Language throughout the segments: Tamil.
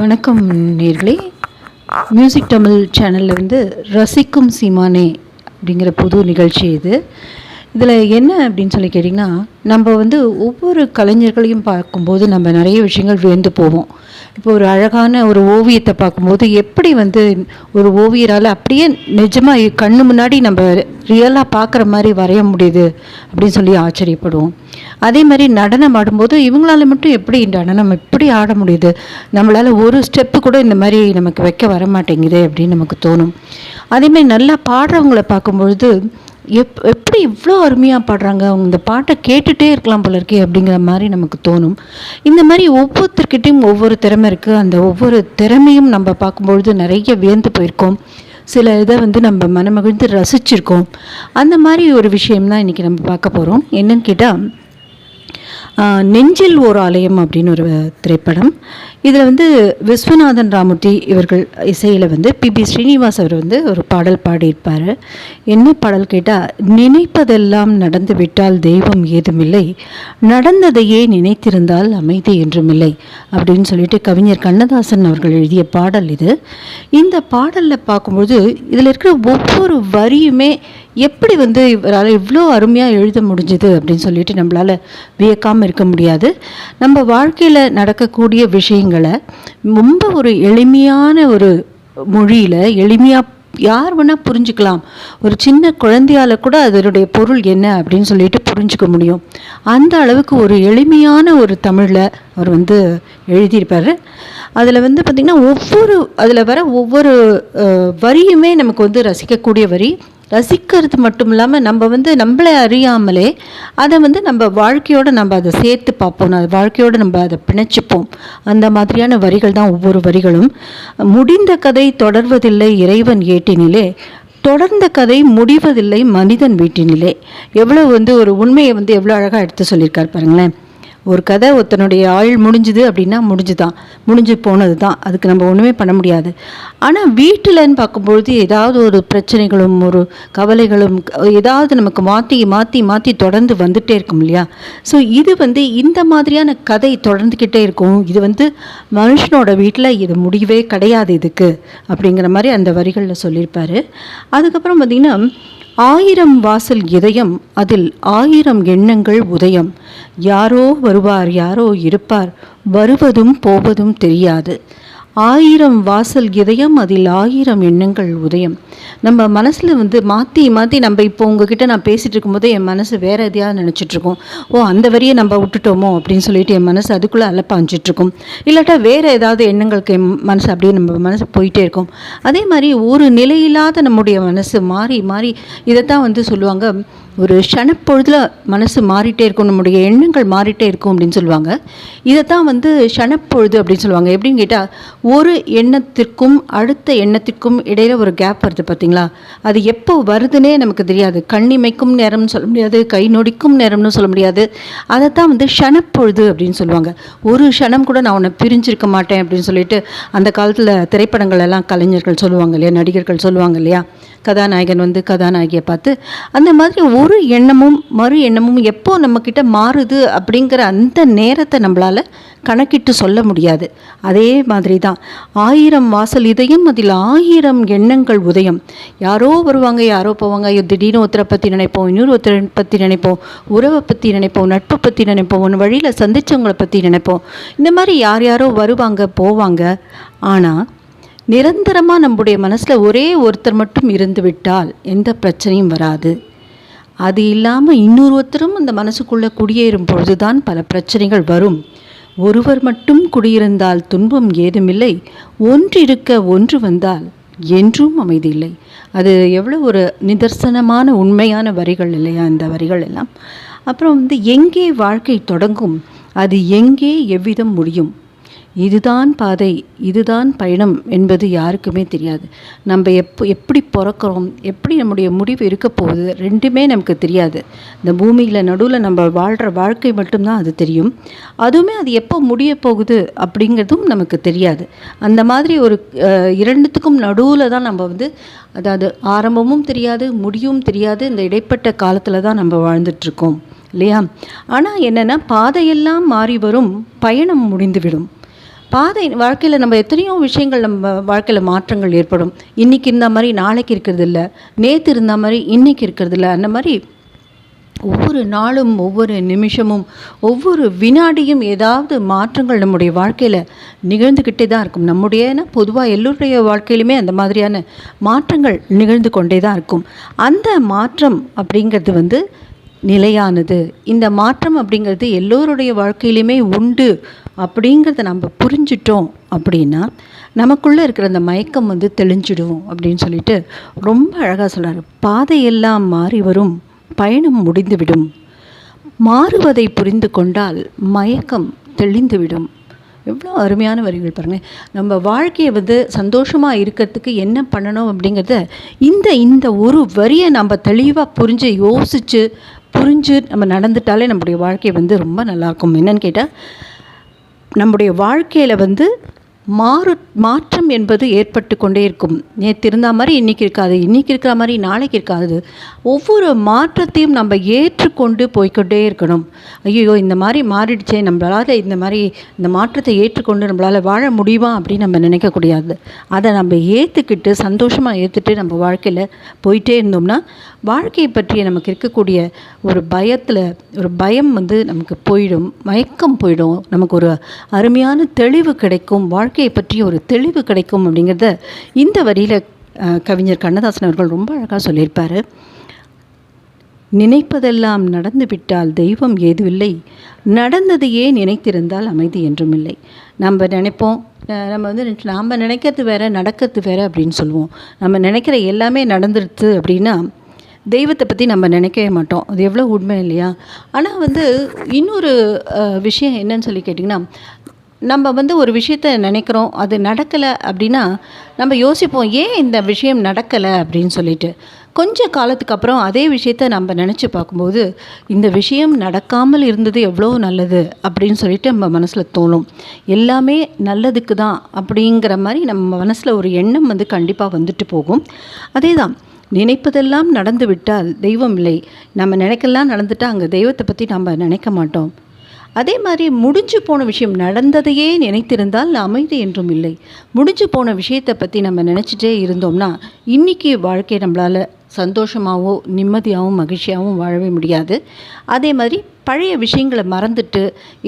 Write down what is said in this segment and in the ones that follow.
வணக்கம் நேர்களே. மியூசிக் தமிழ் சேனலில் வந்து ரசிக்கும் சீமானே அப்படிங்கிற புது நிகழ்ச்சி இது. இதில் என்ன அப்படின்னு சொல்லி கேட்டிங்கன்னா நம்ம வந்து ஒவ்வொரு கலைஞர்களையும் பார்க்கும்போது நம்ம நிறைய விஷயங்கள் வியந்து போவோம். இப்போ ஒரு அழகான ஒரு ஓவியத்தை பார்க்கும்போது எப்படி வந்து ஒரு ஓவியரால் அப்படியே நிஜமாக கண்ணு முன்னாடி நம்ம ரியலாக பார்க்குற மாதிரி வரைய முடியுது அப்படின்னு சொல்லி ஆச்சரியப்படுவோம். அதே மாதிரி நடனம் ஆடும்போது இவங்களால மட்டும் எப்படி நடனம் எப்படி ஆட முடியுது? நம்மளால் ஒரு ஸ்டெப்பு கூட இந்த மாதிரி நமக்கு வைக்க வர மாட்டேங்குது அப்படின்னு நமக்கு தோணும். அதேமாதிரி நல்லா பாடுறவங்களை பார்க்கும்பொழுது எப் எப்படி இவ்வளோ அருமையாக பாடுறாங்க? அவங்க இந்த பாட்டை கேட்டுகிட்டே இருக்கலாம் போல இருக்கே அப்படிங்கிற மாதிரி நமக்கு தோணும். இந்த மாதிரி ஒவ்வொருத்தர்கிட்டையும் ஒவ்வொரு திறமை இருக்குது அந்த ஒவ்வொரு திறமையும் நம்ம பார்க்கும்பொழுது நிறைய வியந்து போயிருக்கோம். சில இதை வந்து நம்ம மனமகிழ்ந்து ரசிச்சிருக்கோம். அந்த மாதிரி ஒரு விஷயம் தான் இன்றைக்கி நம்ம பார்க்க போகிறோம் என்னன்னு கேட்டால் நெஞ்சில் ஓர் ஆலயம் அப்படின்னு ஒரு திரைப்படம். இதில் வந்து விஸ்வநாதன் ராமூர்த்தி இவர்கள் இசையில் வந்து பிபி ஸ்ரீனிவாஸ் அவர் வந்து ஒரு பாடல் பாடியிருப்பார். என்ன பாடல் கேட்டால் நினைப்பதெல்லாம் நடந்து விட்டால் தெய்வம் ஏதுமில்லை. நடந்ததையே நினைத்திருந்தால் அமைதி என்றுமில்லை. அப்படின்னு சொல்லிட்டு கவிஞர் கண்ணதாசன் அவர்கள் எழுதிய பாடல் இது. இந்த பாடலில் பார்க்கும்போது இதில் இருக்கிற ஒவ்வொரு வரியுமே எப்படி வந்து இவரால் இவ்வளோ அருமையாக எழுத முடிஞ்சுது அப்படின்னு சொல்லிட்டு நம்மளால் வியக்காமல் இருக்க முடியாது. நம்ம வாழ்க்கையில் நடக்கக்கூடிய விஷயங்களை ரொம்ப ஒரு எளிமையான ஒரு மொழியில் எளிமையாக யார் வேணால் புரிஞ்சுக்கலாம். ஒரு சின்ன குழந்தையால கூட அதனுடைய பொருள் என்ன அப்படின்னு சொல்லிட்டு புரிஞ்சுக்க முடியும். அந்த அளவுக்கு ஒரு எளிமையான ஒரு தமிழில் அவர் வந்து எழுதியிருப்பார். அதில் வந்து பார்த்திங்கன்னா ஒவ்வொரு அதில் வர ஒவ்வொரு வரியுமே நமக்கு வந்து ரசிக்கக்கூடிய வரி. ரசிக்கிறது மட்டும் இல்லாமல் நம்ம வந்து நம்மளை அறியாமலே அதை வந்து நம்ம வாழ்க்கையோடு நம்ம அதை சேர்த்து பார்ப்போம். அது வாழ்க்கையோடு நம்ம அதை பிணைச்சிப்போம். அந்த மாதிரியான வரிகள் தான் ஒவ்வொரு வரிகளும். முடிந்த கதை தொடர்வதில்லை இறைவன் ஏட்டினிலே. தொடர்ந்த கதை முடிவதில்லை மனிதன் வீட்டினிலே. எவ்வளோ வந்து ஒரு உண்மையை வந்து எவ்வளோ அழகாக எடுத்து சொல்லியிருக்கார் பாருங்களேன். ஒரு கதை ஒருத்தனுடைய ஆயுள் முடிஞ்சுது அப்படின்னா முடிஞ்சுதான். முடிஞ்சு போனது தான் அதுக்கு நம்ம ஒன்றுமே பண்ண முடியாது. ஆனால் வீட்டிலன்னு பார்க்கும்பொழுது ஏதாவது ஒரு பிரச்சனைகளும் ஒரு கவலைகளும் ஏதாவது நமக்கு மாற்றி மாற்றி மாற்றி தொடர்ந்து வந்துட்டே இருக்கும் இல்லையா? ஸோ இது வந்து இந்த மாதிரியான கதை தொடர்ந்துக்கிட்டே இருக்கும். இது வந்து மனுஷனோட வீட்டில் இது முடிவே கிடையாது இதுக்கு. அப்படிங்கிற மாதிரி அந்த வரிகளில் சொல்லியிருப்பாரு. அதுக்கப்புறம் பார்த்திங்கன்னா ஆயிரம் வாசல் இதயம் அதில் ஆயிரம் எண்ணங்கள் உதயம். யாரோ வருவார் யாரோ இருப்பார் வருவதும் போவதும் தெரியாது. ஆயிரம் வாசல் இதயம் அதில் ஆயிரம் எண்ணங்கள் உதயம். நம்ம மனசில் வந்து மாற்றி மாற்றி நம்ம இப்போ உங்ககிட்ட நான் பேசிகிட்டு இருக்கும்போது என் மனசு வேறு எதையாவது நினச்சிட்ருக்கோம் ஓ அந்த வரியை நம்ம விட்டுட்டோமோ அப்படின்னு சொல்லிட்டு என் மனசு அதுக்குள்ளே அலப்பாஞ்சிட்ருக்கும் இல்லாட்டா வேறு ஏதாவது எண்ணங்களுக்கு என் மனசு அப்படியே நம்ம மனசு போயிட்டே இருக்கும். அதே மாதிரி ஒரு நிலையில்லாத நம்முடைய மனசு மாறி மாறி இதைத்தான் வந்து சொல்லுவாங்க. ஒரு க்ஷணப்பொழுதில் மனசு மாறிட்டே இருக்கும் நம்முடைய எண்ணங்கள் மாறிட்டே இருக்கும் அப்படின்னு சொல்லுவாங்க. இதைத்தான் வந்து க்ஷணப்பொழுது அப்படின்னு சொல்லுவாங்க. எப்படின்னு கேட்டால் ஒரு எண்ணத்திற்கும் அடுத்த எண்ணத்திற்கும் இடையில ஒரு கேப் வருது பார்த்தீங்களா? அது எப்போ வருதுன்னே நமக்கு தெரியாது. கண்ணிமைக்கும் நேரம்னு சொல்ல முடியாது கை நொடிக்கும் நேரம்னு சொல்ல முடியாது. அதை தான் வந்து க்ஷணப்பொழுது அப்படின்னு சொல்லுவாங்க. ஒரு க்ஷணம் கூட நான் உன்னை பிரிஞ்சிருக்க மாட்டேன் அப்படின்னு சொல்லிட்டு அந்த காலத்தில் திரைப்படங்கள் எல்லாம் கலைஞர்கள் சொல்லுவாங்க இல்லையா நடிகர்கள் சொல்லுவாங்க இல்லையா? கதாநாயகன் வந்து கதாநாயகியை பார்த்து அந்த மாதிரி ஒரு எண்ணமும் மறு எண்ணமும் எப்போ நம்மக்கிட்ட மாறுது அப்படிங்கிற அந்த நேரத்தை நம்மளால் கணக்கிட்டு சொல்ல முடியாது. அதே மாதிரி தான் ஆயிரம் வாசல் இதயம் அதில் ஆயிரம் எண்ணங்கள் உதயம். யாரோ வருவாங்க யாரோ போவாங்க. ஐயோ, திடீர்னு ஒருத்தரை பற்றி நினைப்போம் இன்னொரு ஒருத்தரை பற்றி நினைப்போம் உறவை பற்றி நினைப்போம் நட்பை பற்றி நினைப்போம் ஒன்று வழியில் சந்திச்சவங்களை பற்றி நினைப்போம். இந்த மாதிரி யார் யாரோ வருவாங்க போவாங்க. ஆனால் நிரந்தரமாக நம்முடைய மனசில் ஒரே ஒருத்தர் மட்டும் இருந்து விட்டால் எந்த பிரச்சனையும் வராது. அது இல்லாமல் இன்னொரு ஒருத்தரும் அந்த மனசுக்குள்ளே குடியேறும் பொழுதுதான் பல பிரச்சனைகள் வரும். ஒருவர் மட்டும் குடியிருந்தால் துன்பம் ஏதுமில்லை. ஒன்றிருக்க ஒன்று வந்தால் என்றும் அமைதியில்லை. அது எவ்வளோ ஒரு நிதர்சனமான உண்மையான வரிகள் இல்லையா இந்த வரிகள் எல்லாம்? அப்புறம் வந்து எங்கே வாழ்க்கை தொடங்கும்? அது எங்கே எவ்விதம் முடியும்? இதுதான் பாதை இதுதான் பயணம் என்பது யாருக்குமே தெரியாது. நம்ம எப்போ எப்படி பிறக்கிறோம் எப்படி நம்முடைய முடிவு இருக்க போகுது ரெண்டுமே நமக்கு தெரியாது. இந்த பூமியில் நடுவில் நம்ம வாழ்கிற வாழ்க்கை மட்டும்தான் அது தெரியும். அதுவுமே அது எப்போ முடிய போகுது அப்படிங்கிறதும் நமக்கு தெரியாது. அந்த மாதிரி ஒரு இரண்டுத்துக்கும் நடுவில் தான் நம்ம வந்து அதாவது ஆரம்பமும் தெரியாது முடியும் தெரியாது இந்த இடைப்பட்ட காலத்தில் தான் நம்ம வாழ்ந்துட்டுருக்கோம் இல்லையா? ஆனால் என்னென்னா பாதையெல்லாம் மாறி வரும் பயணம் முடிந்துவிடும் பாதை வாழ்க்கையில் நம்ம எத்தனையோ விஷயங்கள் நம்ம வாழ்க்கையில் மாற்றங்கள் ஏற்படும். இன்றைக்கி இருந்த மாதிரி நாளைக்கு இருக்கிறது இல்லை. நேற்று இருந்த மாதிரி இன்றைக்கி இருக்கிறது இல்லை. அந்த மாதிரி ஒவ்வொரு நாளும் ஒவ்வொரு நிமிஷமும் ஒவ்வொரு வினாடியும் ஏதாவது மாற்றங்கள் நம்முடைய வாழ்க்கையில் நிகழ்ந்துக்கிட்டே தான் இருக்கும். நம்முடைய பொதுவாக எல்லோருடைய வாழ்க்கையிலுமே அந்த மாதிரியான மாற்றங்கள் நிகழ்ந்து கொண்டே தான் இருக்கும். அந்த மாற்றம் அப்படிங்கிறது வந்து நிலையானது. இந்த மாற்றம் அப்படிங்கிறது எல்லோருடைய வாழ்க்கையிலுமே உண்டு அப்படிங்கிறத நம்ம புரிஞ்சிட்டோம் அப்படின்னா நமக்குள்ளே இருக்கிற அந்த மயக்கம் வந்து தெளிஞ்சிடுவோம் அப்படின்னு சொல்லிட்டு ரொம்ப அழகாக சொல்கிறார் பாதையெல்லாம் மாறி வரும் பயணம் முடிந்துவிடும். மாறுவதை புரிந்து கொண்டால் மயக்கம் தெளிந்துவிடும். எவ்வளோ அருமையான வரிகள் பாருங்கள் நம்ம வாழ்க்கையை வந்து சந்தோஷமாக இருக்கிறதுக்கு என்ன பண்ணணும் அப்படிங்கிறத இந்த இந்த ஒரு வரியை நம்ம தெளிவாக புரிஞ்சு யோசித்து புரிஞ்சு நம்ம நடந்துட்டாலே நம்முடைய வாழ்க்கை வந்து ரொம்ப நல்லாயிருக்கும். என்னன்னு கேட்டால் நம்முடைய வாழ்க்கையில் வந்து மாறு மாற்றம் என்பது ஏற்பட்டு கொண்டே இருக்கும். நேற்று இருந்த மாதிரி இன்றைக்கி இருக்காது. இன்றைக்கி இருக்கிற மாதிரி நாளைக்கு இருக்காது. ஒவ்வொரு மாற்றத்தையும் நம்ம ஏற்றுக்கொண்டு போய்க்கொண்டே இருக்கணும். ஐயோ இந்த மாதிரி மாறிடுச்சே நம்மளால் இந்த மாதிரி இந்த மாற்றத்தை ஏற்றுக்கொண்டு நம்மளால் வாழ முடியுமா அப்படின்னு நம்ம நினைக்கக்கூடாது அதை நம்ம ஏற்றுக்கிட்டு சந்தோஷமாக ஏற்றுட்டு நம்ம வாழ்க்கையில் போயிட்டே இருந்தோம்னா வாழ்க்கையை பற்றிய நமக்கு இருக்கக்கூடிய ஒரு பயத்தில் ஒரு பயம் வந்து நமக்கு போயிடும். மயக்கம் போயிடும். நமக்கு ஒரு அருமையான தெளிவு கிடைக்கும். வாழ்க்கை வாழ்க்கையை பற்றி ஒரு தெளிவு கிடைக்கும் அப்படிங்கிறத இந்த வரியில் கவிஞர் கண்ணதாசன் அவர்கள் ரொம்ப அழகாக சொல்லியிருப்பார். நினைப்பதெல்லாம் நடந்து விட்டால் தெய்வம் ஏதுமில்லை. நடந்ததையே நினைத்திருந்தால் அமைதி என்றும் இல்லை. நம்ம நினைப்போம் நம்ம வந்து நாம் நினைக்கிறது வேற நடக்கிறது வேற அப்படின்னு சொல்லுவோம். நம்ம நினைக்கிற எல்லாமே நடந்துடுது அப்படின்னா தெய்வத்தை பற்றி நம்ம நினைக்கவே மாட்டோம். அது எவ்வளோ உண்மை இல்லையா? ஆனால் வந்து இன்னொரு விஷயம் என்னன்னு சொல்லி கேட்டிங்கன்னா நம்ம வந்து ஒரு விஷயத்த நினைக்கிறோம் அது நடக்கலை அப்படின்னா நம்ம யோசிப்போம் ஏன் இந்த விஷயம் நடக்கலை? அப்படின்னு சொல்லிட்டு. கொஞ்ச காலத்துக்கு அப்புறம் அதே விஷயத்த நம்ம நினச்சி பார்க்கும்போது இந்த விஷயம் நடக்காமல் இருந்தது எவ்வளோ நல்லது? அப்படின்னு சொல்லிட்டு நம்ம மனசில் தோணும். எல்லாமே நல்லதுக்கு தான் அப்படிங்கிற மாதிரி நம்ம மனசில் ஒரு எண்ணம் வந்து கண்டிப்பாக வந்துட்டு போகும். அதே தான் நினைப்பதெல்லாம் நடந்து விட்டால் தெய்வம் இல்லை. நம்ம நினைக்கலாம் நடந்துட்டால் அங்கே தெய்வத்தை பற்றி நம்ம நினைக்க மாட்டோம். அதே மாதிரி முடிஞ்சு போன விஷயம் நடந்ததையே நினைத்திருந்தால் அமைதி என்றும் இல்லை. முடிஞ்சு போன விஷயத்தை பற்றி நம்ம நினச்சிட்டே இருந்தோம்னா இன்றைக்கி வாழ்க்கை நம்மளால் சந்தோஷமாகவும் நிம்மதியாகவும் மகிழ்ச்சியாகவும் வாழவே முடியாது. அதே மாதிரி பழைய விஷயங்களை மறந்துட்டு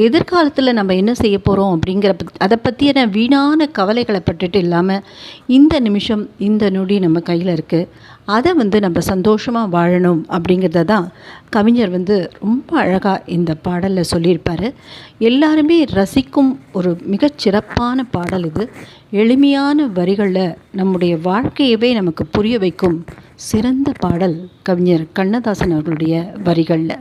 எதிர்காலத்தில் நம்ம என்ன செய்ய போகிறோம் அப்படிங்கிற அதை பற்றியான வீணான கவலைகளை பட்டுட்டு இல்லாமல் இந்த நிமிஷம் இந்த நொடி நம்ம கையில் இருக்குது அதை வந்து நம்ம சந்தோஷமாக வாழணும் அப்படிங்கிறத தான் கவிஞர் வந்து ரொம்ப அழகாக இந்த பாடலில் சொல்லியிருப்பார். எல்லாருமே ரசிக்கும் ஒரு மிகச்சிறப்பான பாடல் இது. எளிமையான வரிகளில் நம்முடைய வாழ்க்கையவே நமக்கு புரிய வைக்கும் சிறந்த பாடல் கவிஞர் கண்ணதாசன் அவர்களுடைய வரிகளில்.